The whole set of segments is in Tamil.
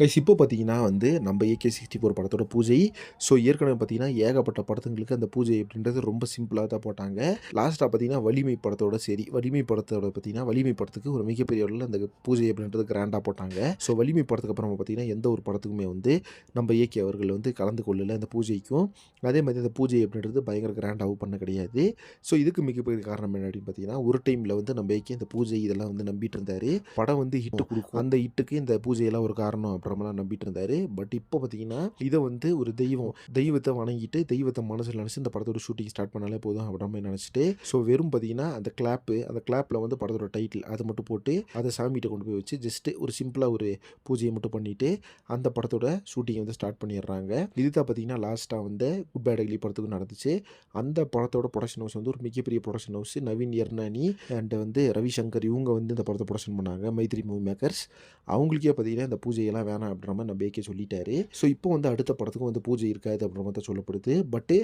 கைஸ் இப்போ பார்த்தீங்கன்னா வந்து நம்ம ஏகே சிக்ஸ்டி ஃபோர் படத்தோட பூஜை. ஸோ ஏற்கனவே பார்த்தீங்கன்னா ஏகப்பட்ட படத்துங்களுக்கு அந்த பூஜை அப்படின்றது ரொம்ப சிம்பிளாக தான் போட்டாங்க. லாஸ்ட்டாக பார்த்தீங்கன்னா வலிமை படத்தோட சரி வலிமை படத்தோட பார்த்தீங்கன்னா வலிமை படத்துக்கு ஒரு மிகப்பெரிய அளவில் அந்த பூஜை அப்படின்றது கிராண்டாக போட்டாங்க. ஸோ வலிமை படத்துக்கு அப்புறமா பார்த்தீங்கன்னா எந்த ஒரு படத்துக்குமே வந்து நம்ம ஏகே அவர்கள் வந்து கலந்து கொள்ளல அந்த பூஜைக்கும். அதே மாதிரி அந்த பூஜை அப்படின்றது பயங்கர கிராண்டாகவும் பண்ண கிடையாது. ஸோ இதுக்கு மிகப்பெரிய காரணம் என்ன அப்படின்னு பார்த்தீங்கன்னா ஒரு டைமில் வந்து நம்ம ஏகே இந்த பூஜை இதெல்லாம் வந்து நம்பிட்டு இருந்தார். படம் வந்து ஹிட் கொடுக்கும். அந்த ஹிட்டுக்கு இந்த பூஜையெல்லாம் ஒரு காரணம் அப்புறமெல்லாம் நம்பிட்டு இருந்தார் பட் இப்போ பார்த்தீங்கன்னா இதை வந்து ஒரு தெய்வம் தெய்வத்தை வணங்கிட்டு தெய்வத்தை மனசில் நினச்சி இந்த படத்தோட ஷூட்டிங் ஸ்டார்ட் பண்ணாலே போதும் அப்படின்ற மாதிரி நினச்சிட்டு ஸோ வெறும் பார்த்தீங்கன்னா அந்த கிளாப்பு அந்த கிளாப்பில் வந்து படத்தோட டைட்டில் அதை மட்டும் போட்டு அதை சாமிகிட்ட கொண்டு போய் வச்சு ஜஸ்ட்டு ஒரு சிம்பிளாக ஒரு பூஜையை மட்டும் பண்ணிவிட்டு அந்த படத்தோட ஷூட்டிங்கை வந்து ஸ்டார்ட் பண்ணிடுறாங்க. இதுதான் பார்த்தீங்கன்னா லாஸ்ட்டாக வந்து குட் பேட் அகிலி படத்துக்கு நடந்துச்சு. அந்த படத்தோட ப்ரொடக்ஷன் ஹவுஸ் வந்து ஒரு மிகப்பெரிய production house Naveen Yerneni and வந்து ரவிசங்கர் இவங்க வந்து இந்த படத்தை ப்ரொடக்ஷன் பண்ணாங்க. மைத்ரி மூவி மேக்கர்ஸ் அவங்களுக்கே பார்த்தீங்கன்னா இந்த பூஜையெல்லாம் வேணாம் அப்படின்ற மாதிரி நம்ம சொல்லிட்டாரு. ஸோ இப்போ வந்து அடுத்த படத்துக்கும் வந்து பூஜை இருக்காது அப்படின்ற மாதிரி தான் சொல்லப்படுது. பட்டு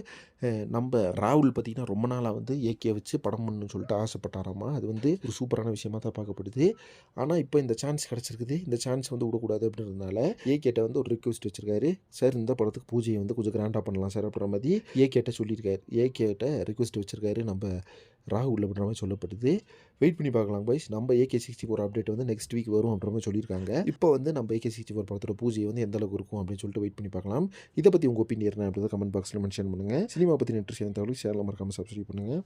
நம்ம ராகுல் பார்த்திங்கன்னா ரொம்ப நாளாக வந்து ஏகே வச்சு படம் பண்ணணும்னு சொல்லிட்டு ஆசைப்பட்டாராமா? அது வந்து ஒரு சூப்பரான விஷயமா தான் பார்க்கப்படுது. ஆனால் இப்போ இந்த சான்ஸ் கிடச்சிருக்குது. இந்த சான்ஸ் வந்து விடக்கூடாது அப்படின்றதுனால ஏகேட்ட வந்து ஒரு ரிக்வெஸ்ட் வச்சிருக்காரு. சார் இந்த படத்துக்கு பூஜையை வந்து கொஞ்சம் கிராண்டாக பண்ணலாம் சார் அப்படின்ற மாதிரி ஏகேட்ட சொல்லியிருக்காரு. ஏகேட்ட ரிக்வெஸ்ட் வச்சிருக்காரு நம்ம ராகு அப்படின்ற மாதிரி சொல்லப்படுது. வெயிட் பண்ணி பார்க்கலாம் பாய்ஸ் நம்ம ஏகே சிக்ஸ்டி ஃபோர் அப்டேட் வந்து நெக்ஸ்ட் வீக் வரும் அப்படின்ற மாதிரி சொல்லியிருக்காங்க. இப்போ வந்து நம்ம ஏகே சிக்ஸ்டி ஃபோர் படத்தோட பூஜை வந்து எந்த அளவுக்கு இருக்கும் அப்படின்னு சொல்லிட்டு வெயிட் பண்ணி பார்க்கலாம். இதை பற்றி உங்கள் ஒப்பீனியன் அப்படின்றத கமெண்ட் பாக்ஸில் மென்ஷன் பண்ணுங்கள் சினிமா பற்றி இன்ட்ரெஸ்ட் தகவல் சேனல் மறக்காமல் சப்ஸ்கிரைப் பண்ணுங்கள்